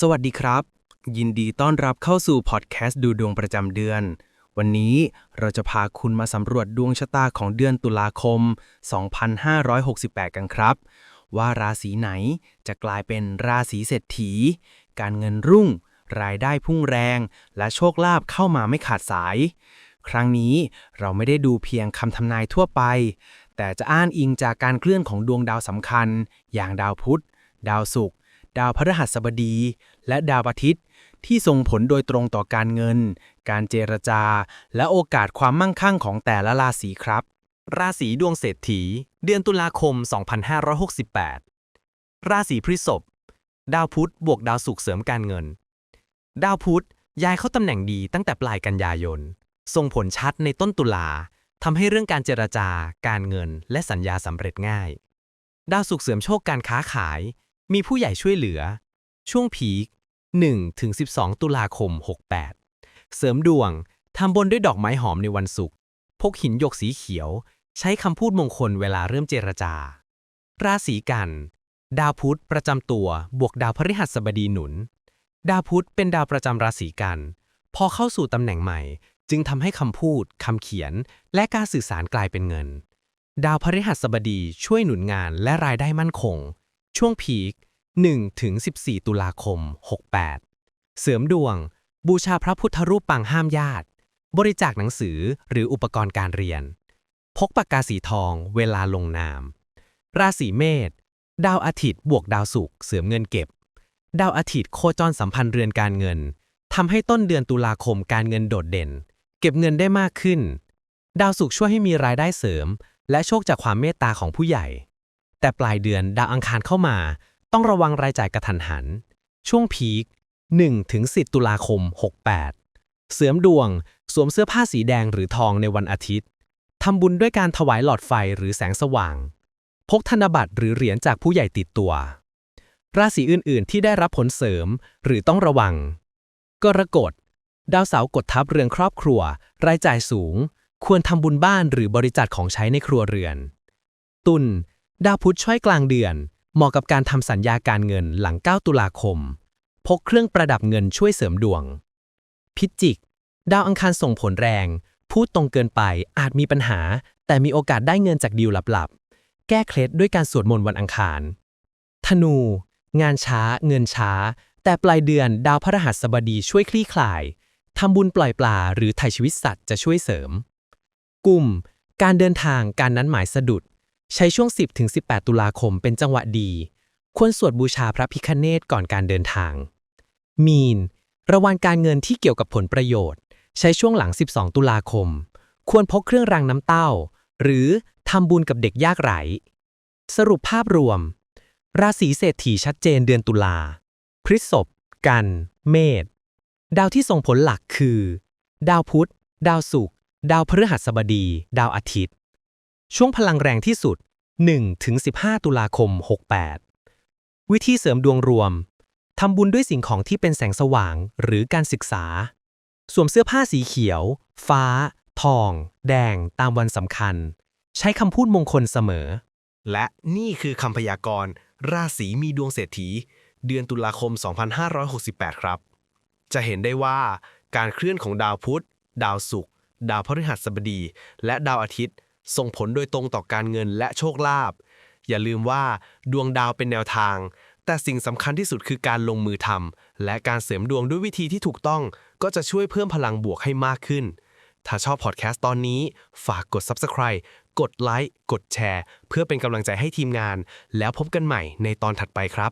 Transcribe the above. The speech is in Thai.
สวัสดีครับ ยินดีต้อนรับเข้าสู่พอดแคสต์ดูดวงประจำเดือน วันนี้เราจะพาคุณมาสำรวจดวงชะตาของเดือนตุลาคม 2568 กันครับ ว่าราศีไหนจะกลายเป็นราศีเศรษฐี การเงินรุ่ง รายได้พุ่งแรง และโชคลาภเข้ามาไม่ขาดสาย ครั้งนี้เราไม่ได้ดูเพียงคำทำนายทั่วไป แต่จะอ้างอิงจากการเคลื่อนของดวงดาวสำคัญ อย่างดาวพุธ ดาวศุกร์ ดาวพฤหัสบดี และดาวอาทิตย์ ที่ส่งผลโดยตรงต่อการเงิน การเจรจา และโอกาสความมั่งคั่งของแต่ละราศีครับ ราศีดวงเศรษฐี เดือนตุลาคม 2568 ราศีพฤษภดาวพุธบวกดาวศุกร์เสริมการเงิน ดาวพุธย้ายเข้าตำแหน่งดีตั้งแต่ปลายกันยายน ส่งผลชัดในต้นตุลาทำให้เรื่องการเจรจาการเงิน และสัญญาสำเร็จง่าย ดาวศุกร์เสริมโชคการค้าขาย มีผู้ใหญ่ช่วยเหลือ ช่วงพีค1-12 ตุลาคม 68 เสริมดวงทำบนด้วยดอกไม้หอมในวันศุกร์พกหินหยกสีเขียว ใช้คำพูดมงคลเวลาเริ่มเจรจา ราศีกัน ดาวพุธประจำตัวบวกดาวพฤหัสบดีหนุน ดาวพุธเป็นดาวประจำราศีกัน พอเข้าสู่ตำแหน่งใหม่ จึงทำให้คำพูดคำเขียน และการสื่อสารกลายเป็นเงิน ดาวพฤหัสบดีช่วยหนุนงานและรายได้มั่นคง ช่วงพีค1-14 ตุลาคม 68 เสริมดวง บูชาพระพุทธรูปปางห้ามญาติ บริจาคหนังสือหรืออุปกรณ์การเรียน พกปากกาสีทองเวลาลงนาม ราศีเมษดาวอาทิตย์บวกดาวศุกร์เสริมเงินเก็บ ดาวอาทิตย์โคจรสัมพันธ์เรือนการเงินทำให้ต้นเดือนตุลาคมการเงินโดดเด่น เก็บเงินได้มากขึ้น ดาวศุกร์ช่วยให้มีรายได้เสริม และโชคจากความเมตตาของผู้ใหญ่ แต่ปลายเดือนดาวอังคารเข้ามา ต้องระวังรายจ่ายกระทันหัน ช่วงพีค1-10 ตุลาคม 68 เสริมดวง สวมเสื้อผ้าสีแดงหรือทองในวันอาทิตย์ทำบุญด้วยการถวายหลอดไฟหรือแสงสว่าง พกธนบัตรหรือเหรียญจากผู้ใหญ่ติดตัว ราศีอื่น ๆ ที่ได้รับผลเสริมหรือต้องระวัง กรกฎ ดาวเสาร์กดทับเรือนครอบครัว รายจ่ายสูง ควรทำบุญบ้านหรือบริจาคของใช้ในครัวเรือน ตุล ดาวพุธช่วยกลางเดือน เหมาะกับการทำสัญญาการเงินหลัง 9 ตุลาคม พกเครื่องประดับเงินช่วยเสริมดวง พิจิก ดาวอังคารส่งผลแรง พูดตรงเกินไปอาจมีปัญหา แต่มีโอกาสได้เงินจากดีลลับๆ แก้เคล็ดด้วยการสวดมนต์วันอังคาร ธนู งานช้า เงินช้า แต่ปลายเดือนดาวพฤหัสบดีช่วยคลี่คลายทำบุญปล่อยปลาหรือไถ่ชีวิตสัตว์จะช่วยเสริม กลุ่ม การเดินทางการนั้นหมายสะดุด ใช้ช่วง 10-18 ตุลาคมเป็นจังหวะดี ควรสวดบูชาพระพิคเนตก่อนการเดินทาง มีน ระวังการเงินที่เกี่ยวกับผลประโยชน์ ใช้ช่วงหลัง 12 ตุลาคม ควรพกเครื่องรางน้ำเต้า หรือทำบุญกับเด็กยากไร้สรุปภาพรวม ราศีเศรษฐีชัดเจนเดือนตุลา พฤษภกัน เมษ ดาวที่ส่งผลหลักคือ ดาวพุธ ดาวศุกร์ ดาวพฤหัสบดี ดาวอาทิตย์ ช่วงพลังแรงที่สุด 1-15 ตุลาคม 68 วิธีเสริมดวงรวม ทำบุญด้วยสิ่งของที่เป็นแสงสว่างหรือการศึกษา สวมเสื้อผ้าสีเขียว ฟ้า ทอง แดง ตามวันสำคัญ ใช้คำพูดมงคลเสมอ และนี่คือคำพยากรณ์ ราศีมีดวงเศรษฐี เดือนตุลาคม 2568 ครับ จะเห็นได้ว่าการเคลื่อนของดาวพุธ ดาวศุกร์ ดาวพฤหัสบดี และดาวอาทิตย์ ส่งผลโดยตรงต่อการเงินและโชคลาภอย่าลืมว่าดวงดาวเป็นแนวทาง แต่สิ่งสำคัญที่สุดคือการลงมือทำและการเสริมดวงด้วยวิธีที่ถูกต้อง ก็จะช่วยเพิ่มพลังบวกให้มากขึ้น ถ้าชอบพอดแคสต์ตอนนี้ ฝากกด Subscribe กดไลค์กดแชร์ เพื่อเป็นกำลังใจให้ทีมงาน แล้วพบกันใหม่ในตอนถัดไปครับ